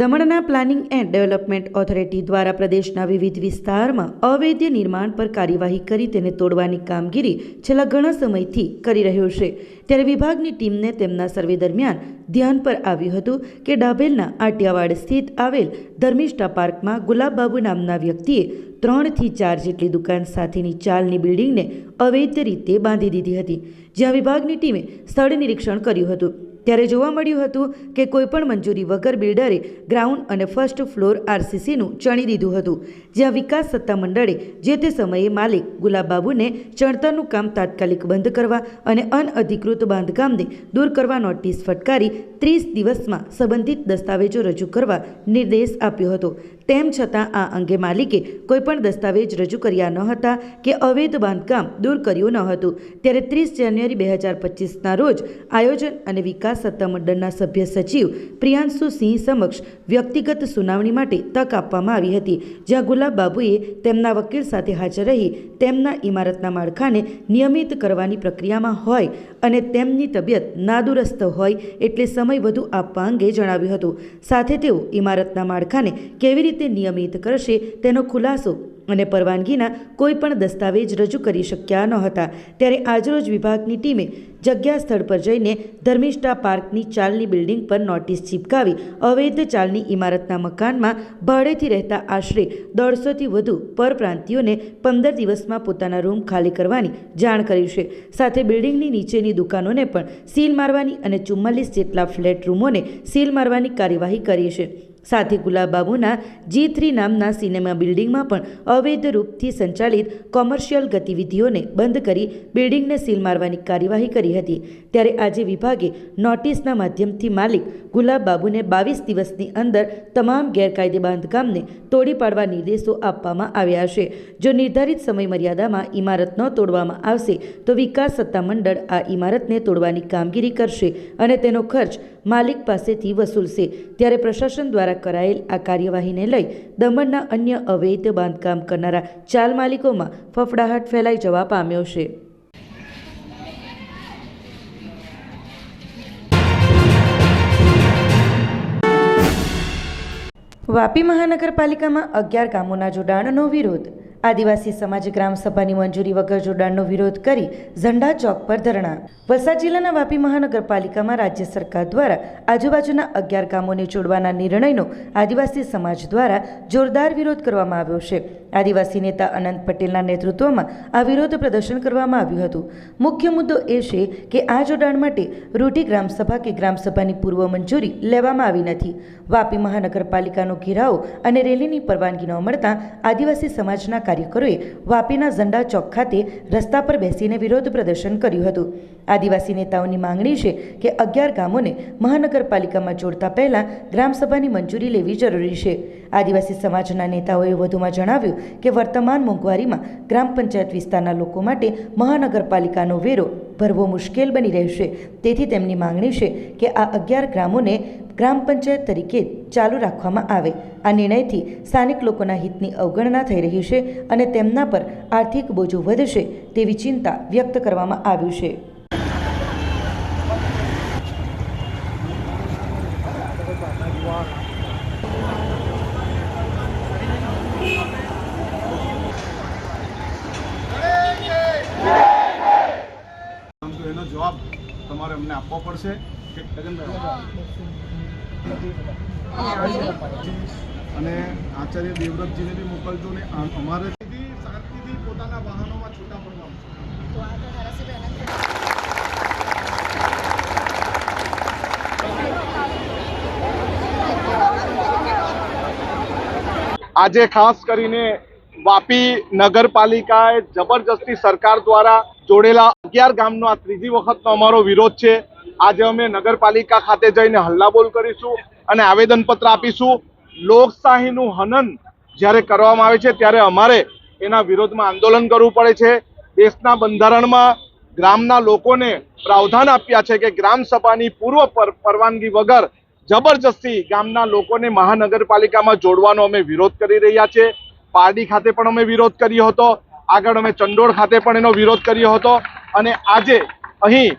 દમણના planning and development authority દ્વારા પ્રદેશના વિવિધ વિસ્તારમાં અવૈધ નિર્માણ પર કાર્યવાહી કરી તેને તોડવાની કામગીરી છેલ્લા ઘણા સમયથી કરી રહ્યો છે. ત્યારે વિભાગની ટીમને તેમના સર્વે દરમિયાન ધ્યાન પર આવ્યું હતું કે ડાભેલના આટિયાવાડ સ્થિત આવેલ ધર્મિષ્ઠા પાર્કમાં ગુલાબબાબુ નામના વ્યક્તિએ ત્રણથી ચાર જેટલી દુકાન સાથેની ચાલની બિલ્ડિંગને અવૈધ રીતે બાંધી દીધી હતી, જ્યાં વિભાગની ટીમે સ્થળ નિરીક્ષણ કર્યું હતું. ત્યારે જોવા મળ્યું હતું કે કોઈપણ મંજૂરી વગર બિલ્ડરે ગ્રાઉન્ડ અને ફર્સ્ટ ફ્લોર આરસીસીનું ચણી દીધું હતું. જ્યાં વિકાસ સત્તામંડળે જે તે સમયે માલિક ગુલાબબાબુને ચણતરનું કામ તાત્કાલિક બંધ કરવા અને અનઅધિકૃત બાંધકામને દૂર કરવા નોટિસ ફટકારી ત્રીસ દિવસમાં સંબંધિત દસ્તાવેજો રજૂ કરવા નિર્દેશ આપ્યો હતો. તેમ છતાં આ અંગે માલિકે કોઈપણ દસ્તાવેજ રજૂ કર્યા ન હતા કે અવૈધ બાંધકામ દૂર કર્યું ન હતું. ત્યારે ત્રીસ જાન્યુઆરી બે હજાર પચીસના રોજ આયોજન અને વિકાસ સત્તામંડળના સભ્ય સચિવ પ્રિયાંશુ સિંહ સમક્ષ વ્યક્તિગત સુનાવણી માટે તક આપવામાં આવી હતી, જ્યાં ગુલાબ બાબુએ તેમના વકીલ સાથે હાજર રહી તેમના ઇમારતના માળખાને નિયમિત કરવાની પ્રક્રિયામાં હોય અને તેમની તબિયત નાદુરસ્ત હોય એટલે સમય વધુ આપવા અંગે જણાવ્યું હતું. સાથે તેઓ ઇમારતના માળખાને કેવી રીતે નિયમિત કરશે તેનો ખુલાસો અને પરવાનગીના કોઈ પણ દસ્તાવેજ રજૂ કરી શક્યા ન હતા. ત્યારે આજરોજ વિભાગની ટીમે જગ્યા સ્થળ પર જઈને ધર્મિષ્ઠા પાર્કની ચાલની બિલ્ડિંગ પર નોટિસ ચીપકાવી અવૈધ ચાલની ઇમારતના મકાનમાં ભાડેથી રહેતા આશરે દોઢસોથી વધુ પરપ્રાંતિયોને પંદર દિવસમાં પોતાના રૂમ ખાલી કરવાની જાણ કરી છે. સાથે બિલ્ડિંગની નીચેની દુકાનોને પણ સીલ મારવાની અને ચુમ્માલીસ જેટલા ફ્લેટ રૂમોને સીલ મારવાની કાર્યવાહી કરી છે. સાથે ગુલાબબાબુના જી થ્રી નામના સિનેમા બિલ્ડિંગમાં પણ અવૈધ રૂપથી સંચાલિત કોમર્શિયલ ગતિવિધિઓને બંધ કરી બિલ્ડિંગને સીલ મારવાની કાર્યવાહી કરી હતી. ત્યારે આજે વિભાગે નોટિસના માધ્યમથી માલિક ગુલાબબાબુને બાવીસ દિવસની અંદર તમામ ગેરકાયદે બાંધકામને તોડી પાડવા નિર્દેશો આપવામાં આવ્યા છે. જો નિર્ધારિત સમય મર્યાદામાં ઇમારત ન તોડવામાં આવશે, તો વિકાસ સત્તામંડળ આ ઇમારતને તોડવાની કામગીરી કરશે અને તેનો ખર્ચ માલિક પાસેથી વસૂલશે ત્યારે પ્રશાસન દ્વારા કરાયેલ આ કાર્યવાહીને લઈ દમણના અન્ય અવૈધ બાંધકામ કરનારા ચાલ માલિકોમાં ફફડાહટ ફેલાઈ જવા પામ્યો છે. વાપી મહાનગરપાલિકામાં અગિયાર ગામોના જોડાણનો વિરોધ આદિવાસી સમાજ ગ્રામ સભાની મંજૂરી વગર જોડાણનો વિરોધ કરી ઝંડા ચોક પર ધરણા. વલસાડ જિલ્લાના વાપી મહાનગરપાલિકામાં રાજ્ય સરકાર દ્વારા આજુબાજુના અગિયાર ગામોને જોડવાના નિર્ણયનો આદિવાસી સમાજ દ્વારા જોરદાર વિરોધ કરવામાં આવ્યો છે. આદિવાસી નેતા અનંત પટેલના નેતૃત્વમાં આ વિરોધ પ્રદર્શન કરવામાં આવ્યું હતું. મુખ્ય મુદ્દો એ છે કે આ જોડાણ માટે રૂઢી ગ્રામસભા કે ગ્રામસભાની પૂર્વ મંજૂરી લેવામાં આવી નથી. વાપી મહાનગરપાલિકાનો ઘેરાવો અને રેલીની પરવાનગી ન મળતા આદિવાસી સમાજના કાર્યકરોએ વાપીના ઝંડા ચોક ખાતે રસ્તા પર બેસીને વિરોધ પ્રદર્શન કર્યું હતું. આદિવાસી નેતાઓની માંગણી છે કે અગિયાર ગામોને મહાનગરપાલિકામાં જોડતા પહેલાં ગ્રામસભાની મંજૂરી લેવી જરૂરી છે. આદિવાસી સમાજના નેતાઓએ વધુમાં જણાવ્યું કે વર્તમાન મોંઘવારીમાં ગ્રામ પંચાયત વિસ્તારના લોકો માટે મહાનગરપાલિકાનો વેરો ભરવો મુશ્કેલ બની રહેશે. તેથી તેમની માંગણી છે કે આ અગિયાર ગ્રામોને ગ્રામ પંચાયત તરીકે ચાલુ રાખવામાં આવે. આ નિર્ણયથી સ્થાનિક લોકોના હિતની અવગણના થઈ રહી છે અને તેમના પર આર્થિક બોજો વધશે તેવી ચિંતા વ્યક્ત કરવામાં આવ્યું છે પરંતુ એનો જવાબ તમારે કે અને આચાર્ય દેવવ્રતજીને બી મોકલજો ને અમારે શાંતિથી પોતાના વાહનોમાં છૂટા પડવાનું આજે ખાસ કરીને વાપી નગરપાલિકાએ જબરજસ્તી સરકાર દ્વારા જોડેલા અગિયાર ગામનો આ ત્રીજી વખતનો અમારો વિરોધ છે. આજે અમે નગરપાલિકા ખાતે જઈને હલ્લાબોલ કરીશું અને આવેદનપત્ર આપીશું. લોકશાહીનું હનન જ્યારે કરવામાં આવે છે, ત્યારે અમારે એના વિરોધમાં આંદોલન કરવું પડે છે. દેશના બંધારણમાં ગ્રામના લોકોને પ્રાવધાન આપ્યા છે કે ગ્રામ સભાની પૂર્વ પર- પરવાનગી વગર જબરજસ્તી ગામના લોકોને મહાનગરપાલિકામાં જોડવાનો અમે વિરોધ કરી રહ્યા છીએ પારડી ખાતે પણ અમે વિરોધ કર્યો હતો. આગળ અમે ચંડોળ ખાતે પણ એનો વિરોધ કર્યો હતો અને આજે અહીં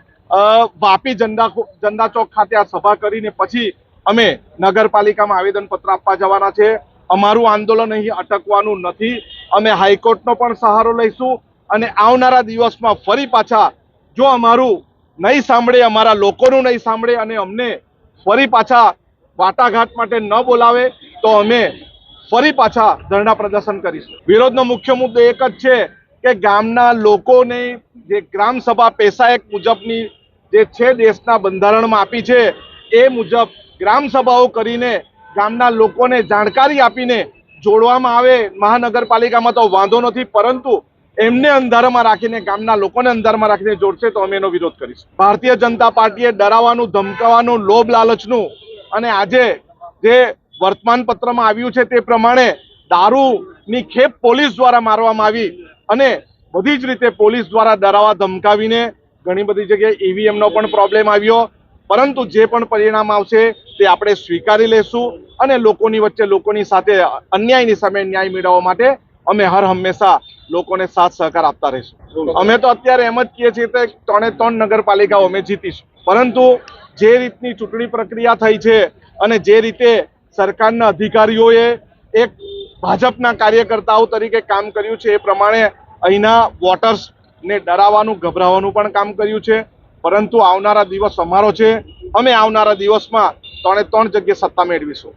વાપી જંડા જંડા ચોક ખાતે આ સભા કરીને પછી અમે નગરપાલિકામાં આવેદનપત્ર આપવા જવાના છે. અમારું આંદોલન અહીં અટકવાનું નથી. અમે હાઈકોર્ટનો પણ સહારો લઈશું અને આવનારા દિવસમાં ફરી પાછા જો અમારું નહીં સાંભળે, અમારા લોકોનું નહીં સાંભળે અને અમને ફરી પાછા વાટાઘાટ માટે ન બોલાવે, તો અમે ફરી પાછા ધરણા પ્રદર્શન કરીશું. વિરોધનો મુખ્ય મુદ્દો એક જ છે કે ગામના લોકોને જે ગ્રામ સભા પેશા એક મુજબની જે છે દેશના બંધારણમાં આપી છે, એ મુજબ ગ્રામ સભાઓ કરીને ગામના લોકોને જાણકારી આપીને જોડવામાં આવે મહાનગરપાલિકામાં તો વાંધો નથી, પરંતુ એમને અંધારામાં રાખીને, ગામના લોકોને અંધારામાં રાખીને જોડશે તો અમે એનો વિરોધ કરીશું. ભારતીય જનતા પાર્ટીએ ડરાવવાનું ધમકાવાનું લોભ લાલચનું અને આજે જે વર્તમાન પત્રમાં આવ્યું છે તે પ્રમાણે દારૂની ખેપ પોલીસ દ્વારા મારવામાં આવી અને બધી જ રીતે પોલીસ દ્વારા ડરાવા ધમકાવીને ઘણી બધી જગ્યાએ ઈવીએમનો પણ પ્રોબ્લેમ આવ્યો. પરંતુ જે પણ પરિણામ આવશે તે આપણે સ્વીકારી લેશું અને લોકોની વચ્ચે લોકોની સાથે અન્યાયની સામે ન્યાય મેળવવા માટે અમે હર હંમેશા લોકોને સાથ સહકાર આપતા રહીશું. અમે તો અત્યારે એમ જ કહીએ છીએ કે ત્રણે ત્રણ નગરપાલિકાઓ અમે જીતીશું. પરંતુ જે રીતની ચૂંટણી પ્રક્રિયા થઈ છે અને જે રીતે સરકારના અધિકારીઓએ એક ભાજપના કાર્યકર્તાઓ તરીકે કામ કર્યું છે. એ પ્રમાણે અહીંના વોટર્સને ડરાવવાનું ગભરાવાનું પણ કામ કર્યું છે. પરંતુ આવનારા દિવસ અમારો છે. અમે આવનારા દિવસમાં ત્રણે ત્રણ જગ્યાએ સત્તા મેળવીશું.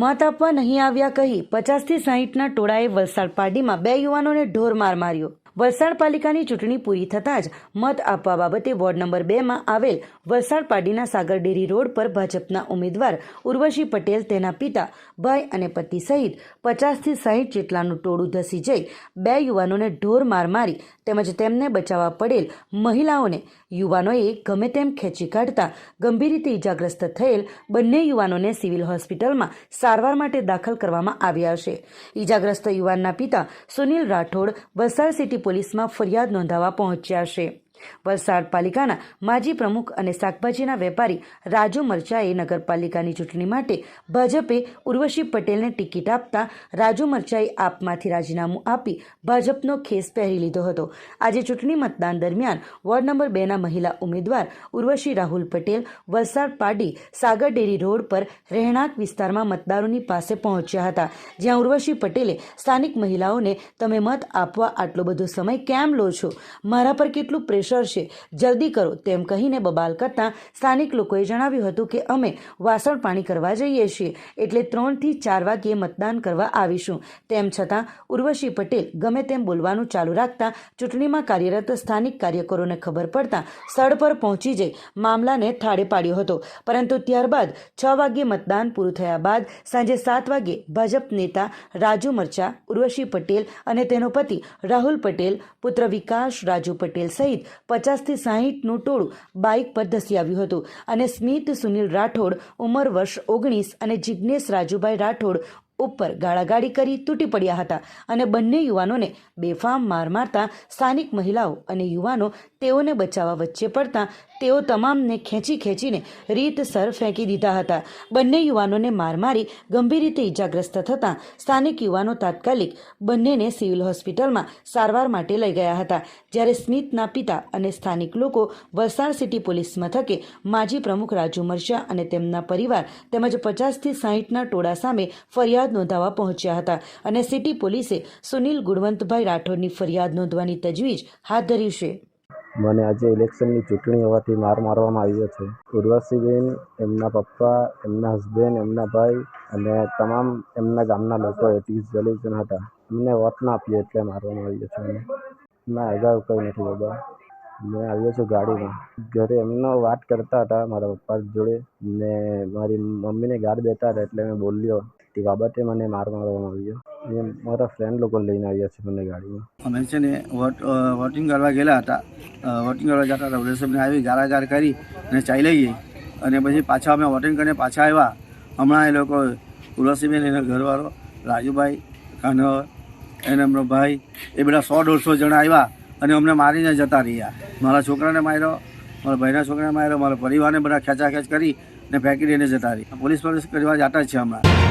મત આપવા નહીં આવ્યા કહી પચાસથી સાહીઠના ટોળાએ વલસાડ પાર્ટીમાં બે યુવાનોને ઢોર માર માર્યો. વલસાડ પાલિકાની ચૂંટણી પૂરી થતાં જ મત આપવા બાબતે વોર્ડ નંબર બેમાં આવેલ વલસાડ પાર્ટીના સાગર ડેરી રોડ પર ભાજપના ઉમેદવાર ઉર્વશી પટેલ, તેના પિતા, ભાઈ અને પતિ સહિત પચાસથી સાહીઠ જેટલાનું ટોળું ધસી જઈ બે યુવાનોને ઢોર માર મારી તેમજ તેમને બચાવવા પડેલ મહિલાઓને યુવાનોએ ગમે તેમ ખેંચી કાઢતા ગંભીર રીતે ઇજાગ્રસ્ત થયેલ બંને યુવાનોને સિવિલ હોસ્પિટલમાં સારવાર માટે દાખલ કરવામાં આવ્યા છે. ઇજાગ્રસ્ત યુવાનના પિતા સુનિલ રાઠોડ વલસાડ સિટી પોલીસમાં ફરિયાદ નોંધાવવા પહોંચ્યા છે. વલસાડ પાલિકાના માજી પ્રમુખ અને શાકભાજીના વેપારી રાજુ મરચાએ નગરપાલિકાની ચૂંટણી માટે ભાજપે ઉર્વશી પટેલને ટિકિટ આપતા રાજુ મરચાએ આપમાંથી રાજીનામું આપી ભાજપનો ખેસ પહેરી લીધો હતો. આજે ચૂંટણી મતદાન દરમિયાન વોર્ડ નંબર બેના મહિલા ઉમેદવાર ઉર્વશી રાહુલ પટેલ વલસાડ પાડી સાગર ડેરી રોડ પર રહેણાંક વિસ્તારમાં મતદારોની પાસે પહોંચ્યા હતા. જ્યાં ઉર્વશી પટેલે, સ્થાનિક મહિલાઓને તમે મત આપવા આટલો બધો સમય કેમ લો છો? મારા પર કેટલું પ્રેશર છે જલ્દી કરો, તેમ કહીને બબાલ કરતા સ્થાનિક લોકોએ જણાવ્યું હતું કે અમે વાસણ પાણી કરવા જઈએ છીએ, એટલે ત્રણથી ચાર વાગ્યે મતદાન કરવા આવીશું. તેમ છતાં, ઉર્વશી પટેલ ગમે તેમ બોલવાનું ચાલુ રાખતા ચૂંટણીમાં કાર્યરત સ્થાનિક કાર્યકરોને ખબર પડતા સ્થળ પર પહોંચી જઈ મામલાને થાળે પાડ્યો હતો. પરંતુ ત્યારબાદ છ વાગ્યે મતદાન પૂરું થયા બાદ સાંજે સાત વાગ્યે ભાજપ નેતા રાજુ મરચા, ઉર્વશી પટેલ અને તેનો પતિ રાહુલ પટેલ, પુત્ર વિકાસ રાજુ પટેલ સહિત પચાસથી સાહીઠનું ટોળું બાઇક પર ધસી આવ્યું હતું. અને સ્મિત, સુનિલ રાઠોડ, ઉંમર વર્ષ ઓગણીસ અને જિજ્ઞેશ રાજુભાઈ રાઠોડ ઉપર ગાળાગાળી કરી તૂટી પડ્યા હતા. અને બંને યુવાનોને બેફામ માર મારતા સ્થાનિક મહિલાઓ અને યુવાનો તેઓને બચાવવા વચ્ચે પડતા તેઓ તમામને ખેંચી ખેંચીને રીતસર ફેંકી દીધા હતા. બંને યુવાનોને માર મારી ગંભીર રીતે ઇજાગ્રસ્ત થતાં સ્થાનિક યુવાનો તાત્કાલિક બંનેને સિવિલ હોસ્પિટલમાં સારવાર માટે લઈ ગયા હતા. જ્યારે સ્મિતના પિતા અને સ્થાનિક લોકો વલસાડ સિટી પોલીસ મથકે માજી પ્રમુખ રાજુ મરચા અને તેમના પરિવાર તેમજ પચાસથી સાહીઠના ટોળા સામે ફરિયાદ નોંધાવવા પહોંચ્યા હતા અને સિટી પોલીસે સુનિલ ગુણવંતભાઈ રાઠોડની ફરિયાદ નોંધવાની તજવીજ હાથ ધરી છે. મને આજે ઇલેક્શનની ચૂંટણી હોવાથી માર મારવામાં આવ્યો છે. ઉર્વશીબેન, એમના પપ્પા, એમના હસબેન્ડ એમના ભાઈ અને તમામ એમના ગામના લોકો ત્રીસ ચાલીસ જણ હતા. એમને વોટ ના આપીએ એટલે મારવામાં આવ્યો છે મને ના, અગાઉ કંઈ નથી બાબા મેં આવ્યો છું ગાડીમાં. ઘરે એમનો વાત કરતા હતા મારા પપ્પા જોડે ને મારી મમ્મીને ગાળ દેતા હતા એટલે મેં બોલ્યો તે બાબતે મને માર મારવામાં આવ્યો એ મારા ફ્રેન્ડ લોકો લઈને આવ્યા છે મને ગાડીમાં. અમે છે ને વોટ વોટિંગ કરવા ગયેલા હતા. વોટિંગ કરવા જતા હતા. સાહેબને આવી, ગારાગાર કરી અને ચાલી ગઈ અને પછી પાછા અમે વોટિંગ કરીને પાછા આવ્યા. હમણાં એ લોકો તુલસીબેન એના ઘરવાળો, રાજુભાઈ કાનવર એને એમનો ભાઈ એ બધા સો દોઢસો જણા આવ્યા અને અમને મારીને જતા રહ્યા. મારા છોકરાને માર્યો, મારા ભાઈના છોકરાને માર્યો, મારા પરિવારને બધા ખેંચાખેંચ કરી ને ફેંકી દઈને જતા રહ્યા. પોલીસ પોલીસ કરવા જતા છે હમણાં.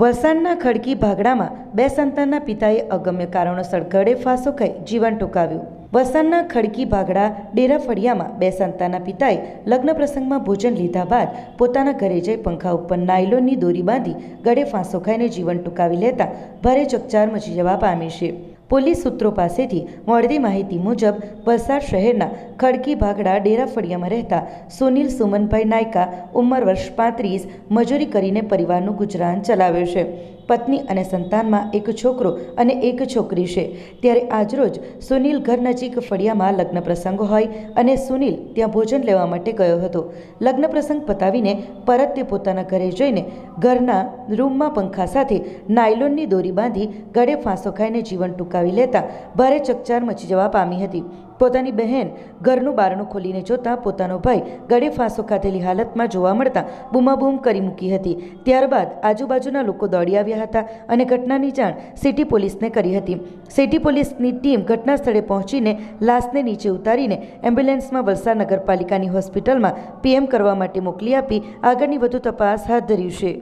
વલસાડના ખડકી ભાગડામાં બે સંતાનના પિતાએ અગમ્ય કારણોસર ગળે ફાંસો ખાઈ જીવન ટૂંકાવ્યું. વલસાડના ખડકી ભાગડા ડેરા ફળિયામાં બે સંતાનના પિતાએ લગ્ન પ્રસંગમાં ભોજન લીધા બાદ પોતાના ઘરે જઈ પંખા ઉપર નાયલોનની દોરી બાંધી ગળે ફાંસો ખાઈને જીવન ટૂંકાવી લેતા ભારે ચકચાર મચી જવા પામી છે. પોલીસ સૂત્રો પાસેથી મળતી માહિતી મુજબ, વલસાડ શહેરના ખડકી ભાગડા ડેરા ફળિયામાં રહેતા સુનિલ સુમનભાઈ નાયકા ઉંમર વર્ષ પાંત્રીસ, મજૂરી કરીને પરિવારનું ગુજરાન ચલાવે છે. પત્ની અને સંતાનમાં એક છોકરો અને એક છોકરી છે. ત્યારે આજરોજ સુનિલ ઘર નજીક ફળિયામાં લગ્ન પ્રસંગ હોય અને સુનિલ ત્યાં ભોજન લેવા માટે ગયો હતો. લગ્ન પ્રસંગ પતાવીને પરત તે પોતાના ઘરે જઈને ઘરના રૂમમાં પંખા સાથે નાયલોનની દોરી બાંધી ગળે ફાંસો ખાઈને જીવન ટૂંકાવી લેતા ભારે ચકચાર મચી જવા પામી હતી. પોતાની બહેન ઘરનું બારણું ખોલીને જોતા પોતાનો ભાઈ ગળે ફાંસો ખાધેલી હાલતમાં જોવા મળતા બૂમાબૂમ કરી મૂકી હતી. ત્યારબાદ આજુબાજુના લોકો દોડી આવ્યા હતા અને ઘટનાની જાણ સિટી પોલીસને કરી હતી. સિટી પોલીસની ટીમ ઘટના સ્થળે પહોંચીને લાશને નીચે ઉતારીને એમ્બ્યુલન્સમાં વલસાડ નગરપાલિકાની હોસ્પિટલમાં પીએમ કરવા માટે મોકલી આપી. આગળની વધુ તપાસ હાથ ધરી છે.